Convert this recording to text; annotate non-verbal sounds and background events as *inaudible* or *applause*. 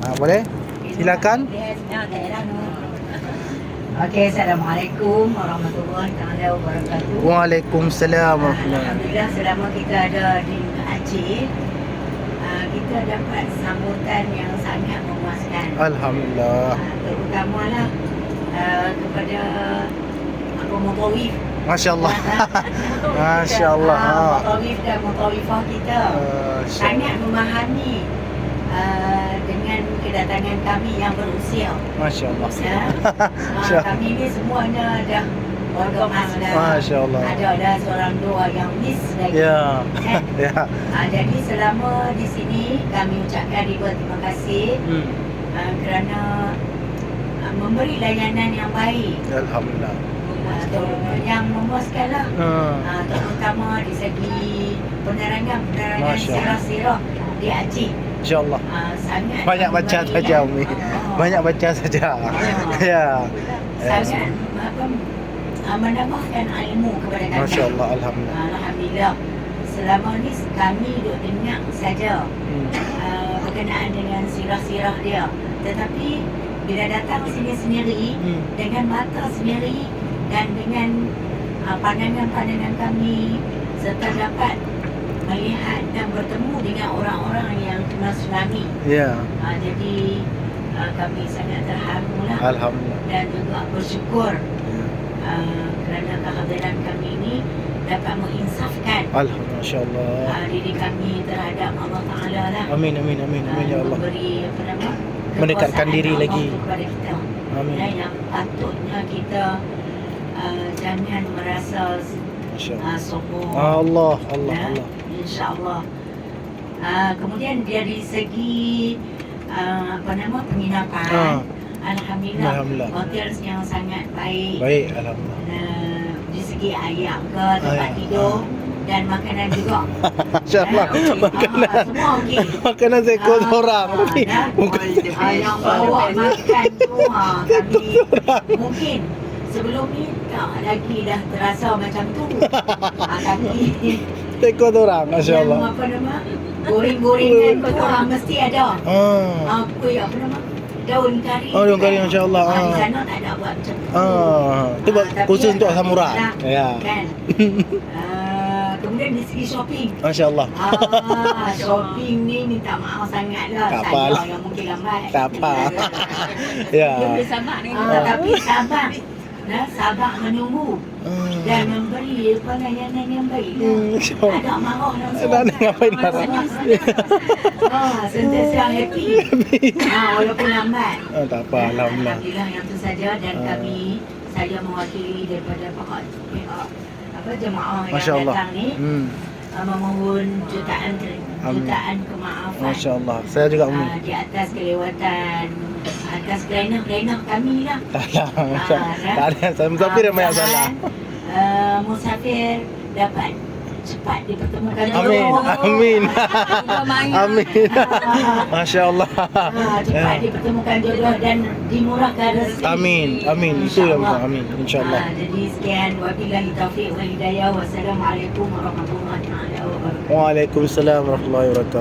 Ah, boleh? Silakan. Okey, Assalamualaikum warahmatullahi wabarakatuh. Waalaikumsalam warahmatullahi Alhamdulillah selama kita ada di Aceh, uh, kita dapat sambutan yang sangat memuaskan. Alhamdulillah. Uh, terutamalah uh, kepada apa mutawif. Masya Allah. Masya Allah. Ah. mutawif dan mutawifah kita sangat memahami uh, dengan kedatangan kami yang berusia. Masya Allah. Ya. *laughs* Masya Ha, kami ni semuanya dah warga mas dah. Masya Allah. Ada ada seorang dua yang miss lagi. Ya. Kan? *laughs* Ya. Ha, jadi selama di sini kami ucapkan ribu terima kasih Hmm. uh, kerana uh, memberi layanan yang baik. Alhamdulillah. Ter- yang memuaskan lah. Hmm. Uh, terutama di segi penerangan-penerangan Allah. sirah-sirah di Aceh. InsyaAllah. Uh, sangat Banyak baca saja. Umi. Oh. Banyak baca saja. Ya. sangat apa uh, menambahkan ilmu kepada kami. Masya Allah. Alhamdulillah. Alhamdulillah. Selama ni kami duk dengar saja Hmm. uh, berkenaan dengan sirah-sirah dia. Tetapi bila datang sini sendiri Hmm. dengan mata sendiri dan dengan uh, pandangan-pandangan kami serta dapat melihat dan bertemu dengan orang-orang yang kena tsunami. Ya. Uh, jadi uh, kami sangat terharu lah Alhamdulillah. dan juga bersyukur Ya. uh, kerana kehadiran kami ini dapat menginsafkan Alhamdulillah. Masya Allah. uh, diri kami terhadap Allah Taala lah. Amin, amin, amin, amin ya Uh, Allah. Memberi apa nama? Mendekatkan diri Allah lagi. kepada kita. Amin. Ya, yang patutnya kita uh, jangan merasa uh, sombong. Allah, Allah, Ya, Allah. InsyaAllah. Uh, kemudian dari segi uh, apa nama penginapan, Ah. Alhamdulillah, Alhamdulillah. hotel yang sangat baik. Baik, Alhamdulillah. Uh, di segi air ke tempat Air, tidur ah. dan makanan juga. *laughs* Masya Allah. Eh, okey. Makanan. Ah, semua okey. Makanan seekor Ah, orang. Tapi ya. bukan. Ah, yang bawa makan tu ha, *laughs* kami mungkin sebelum ni tak lagi dah terasa macam tu. Ha, kami Orang. Masya yang Allah. apa nama goreng-gorengan tu ha, mesti ada. Ah. Ha, kuih apa nama daun kari. Oh, daun kari, kan. Masya Allah. Ha, di Ah. sana tak ada buat macam tu. Ah. Tu buat Ah, khusus untuk samurai. Ya. Kan. *laughs* Ah, kemudian di segi shopping. Masya Allah. Ah, shopping ni minta maaf sangat lah. Tak Saya apalah. yang mungkin lambat. Tak apa. *laughs* Ya. Dia boleh sabar ni. Ah, tapi sabar. Nah, sabar menunggu dan Hmm. memberi pelayanan yang baik. Hmm. Tak ada marah langsung. Tak ada ngapain Ah, marah. Ah, sentiasa happy. Ah, walaupun lambat. Ah, tak apa, Alhamdulillah. Alhamdulillah yang tu saja dan Ah. kami saya mewakili daripada pihak apa jemaah yang Masya Allah. datang ni Hmm. uh, memohon jutaan jutaan kemaafan Masya Allah. Saya juga uh, di atas kelewatan atas kelainan-kelainan kami lah. *laughs* Tak ada. Ah, Allah. Tak ada. Musafir yang banyak salah. Uh, musafir dapat cepat dipertemukan Amin. jodoh. Amin. *laughs* Ah, Amin. *laughs* Masya Allah. Ah, cepat Ya. dipertemukan jodoh dan dimurahkan rezeki. Amin. Amin. Itu yang InsyaAllah. amin. InsyaAllah. Ah, jadi sekian wabillahi taufiq wal hidayah wassalamualaikum warahmatullahi wabarakatuh. Waalaikumsalam warahmatullahi wabarakatuh.